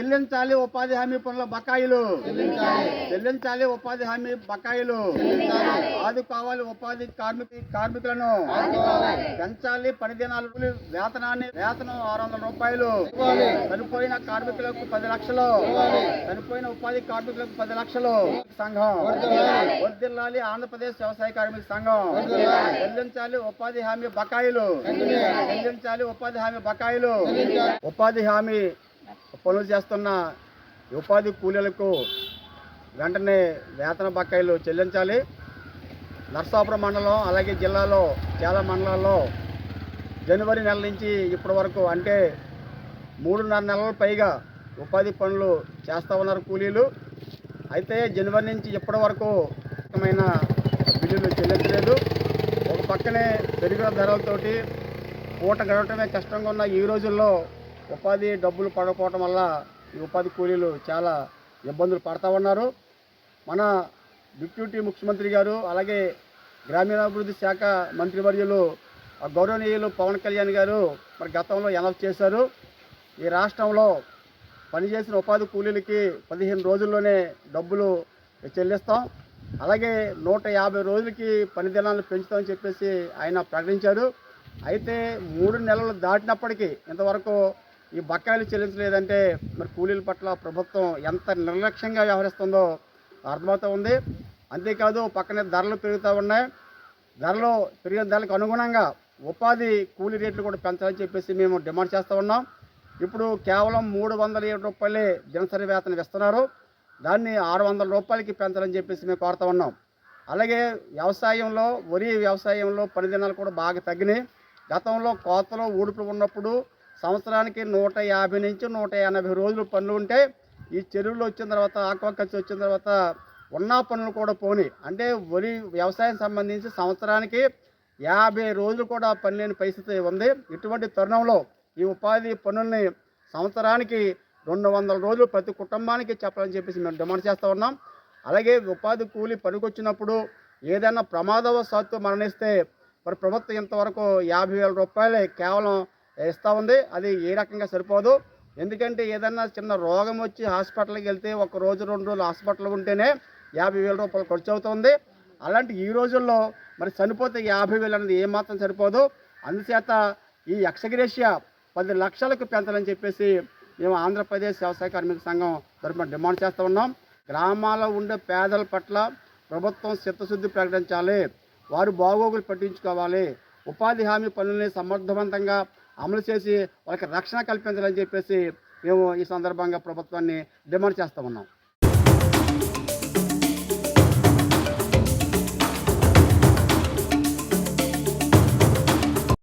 చెల్లించాలి ఉపాధి హామీ పనుల బకాయిలు. చెల్లించాలి. ఉపాధి హామీ బకాయిలు. ఆదుకోవాలి ఉపాధి కార్మిక కార్మికులను. పెంచాలి పని దినాలు వేతనాన్ని వేతనం ఆరు వందల రూపాయలు. చనిపోయిన కార్మికులకు పది లక్షలు. చనిపోయిన ఉపాధి కార్మికులకు పది లక్షలు. సంఘం. వర్దిల్లాలి ఆంధ్రప్రదేశ్ వ్యవసాయ కార్మిక సంఘం. చెల్లించాలి ఉపాధి హామీ బకాయిలు. చెల్లించాలి. ఉపాధి హామీ బకాయిలు. ఉపాధి హామీ పనులు చేస్తున్న ఉపాధి కూలీలకు వెంటనే వేతన బకాయిలు చెల్లించాలి. నర్సాపురం మండలం అలాగే జిల్లాలో చాలా మండలాల్లో జనవరి నెల నుంచి ఇప్పటి వరకు అంటే మూడున్నర నెలల పైగా ఉపాధి పనులు చేస్తూ ఉన్నారు కూలీలు. అయితే జనవరి నుంచి ఇప్పటి వరకు రకమైన బిల్లులు చెల్లించలేదు. ఒక పక్కనే పెరిగిన ధరలతోటి పూట గడవటమే కష్టంగా ఉన్న ఈ రోజుల్లో ఉపాధి డబ్బులు పడకపోవటం వల్ల ఈ ఉపాధి కూలీలు చాలా ఇబ్బందులు పడతా ఉన్నారు. మన డిప్యూటీ ముఖ్యమంత్రి గారు అలాగే గ్రామీణాభివృద్ధి శాఖ మంత్రివర్యులు గౌరవనీయులు పవన్ కళ్యాణ్ గారు మరి గతంలో అనౌన్స్ చేశారు. ఈ రాష్ట్రంలో పనిచేసిన ఉపాధి కూలీలకి పదిహేను రోజుల్లోనే డబ్బులు చెల్లిస్తాం. అలాగే నూట యాభై రోజులకి పని దినాలను పెంచుతామని చెప్పేసి ఆయన ప్రకటించారు. అయితే మూడు నెలలు దాటినప్పటికీ ఇంతవరకు ఈ బకాయిలు చెల్లించలేదంటే మరి కూలీల పట్ల ప్రభుత్వం ఎంత నిర్లక్ష్యంగా వ్యవహరిస్తుందో అర్థమవుతూ ఉంది. అంతేకాదు పక్కనే ధరలు పెరుగుతూ ఉన్నాయి. ధరలు పెరిగిన ధరలకు అనుగుణంగా ఉపాధి కూలీ రేట్లు కూడా పెంచాలని చెప్పేసి మేము డిమాండ్ చేస్తూ ఉన్నాం. ఇప్పుడు కేవలం మూడు వందల ఏడు రూపాయలే దినసరి వేతనం ఇస్తున్నారు. దాన్ని ఆరు వందల రూపాయలకి పెంచాలని చెప్పేసి మేము కోరుతా ఉన్నాం. అలాగే వ్యవసాయంలో వరి వ్యవసాయంలో పని దినాలు కూడా బాగా తగ్గినాయి. గతంలో కోతలు ఊడుపులు ఉన్నప్పుడు సంవత్సరానికి నూట యాభై నుంచి నూట ఎనభై రోజులు పనులు ఉంటే ఈ చెరువులు వచ్చిన తర్వాత ఆక్వాకల్చర్ వచ్చిన తర్వాత ఉన్న పనులు కూడా పోని. అంటే వరి వ్యవసాయం సంబంధించి సంవత్సరానికి యాభై రోజులు కూడా పని లేని పరిస్థితి ఉంది. ఇటువంటి తరుణంలో ఈ ఉపాధి పనుల్ని సంవత్సరానికి రెండు వందల రోజులు ప్రతి కుటుంబానికి చెప్పాలని చెప్పేసి మేము డిమాండ్ చేస్తూ ఉన్నాం. అలాగే ఉపాధి కూలి పనికొచ్చినప్పుడు ఏదైనా ప్రమాదవశాత్తు మరణిస్తే మరి ప్రభుత్వం ఇంతవరకు యాభై వేల రూపాయలే కేవలం ఇస్తూ ఉంది. అది ఏ రకంగా సరిపోదు. ఎందుకంటే ఏదన్నా చిన్న రోగం వచ్చి హాస్పిటల్కి వెళ్తే ఒక రోజు రెండు రోజులు హాస్పిటల్ ఉంటేనే యాభై వేల రూపాయలు ఖర్చు అవుతుంది. అలాంటి ఈ రోజుల్లో మరి చనిపోతే యాభై వేలు అనేది ఏమాత్రం సరిపోదు. అందుచేత ఈ యక్షగ్రేషియా పది లక్షలకు పెంచాలని చెప్పేసి మేము ఆంధ్రప్రదేశ్ వ్యవసాయ కార్మిక సంఘం తరఫున డిమాండ్ చేస్తూ ఉన్నాం. గ్రామాల్లో ఉండే పేదల పట్ల ప్రభుత్వం చిత్తశుద్ధి ప్రకటించాలి. వారు బాగోగులు పట్టించుకోవాలి. ఉపాధి హామీ పనుల్ని సమర్థవంతంగా అమలు చేసి వాళ్ళకి రక్షణ కల్పించాలని చెప్పేసి మేము ఈ సందర్భంగా ప్రభుత్వాన్ని డిమాండ్ చేస్తూ ఉన్నాం.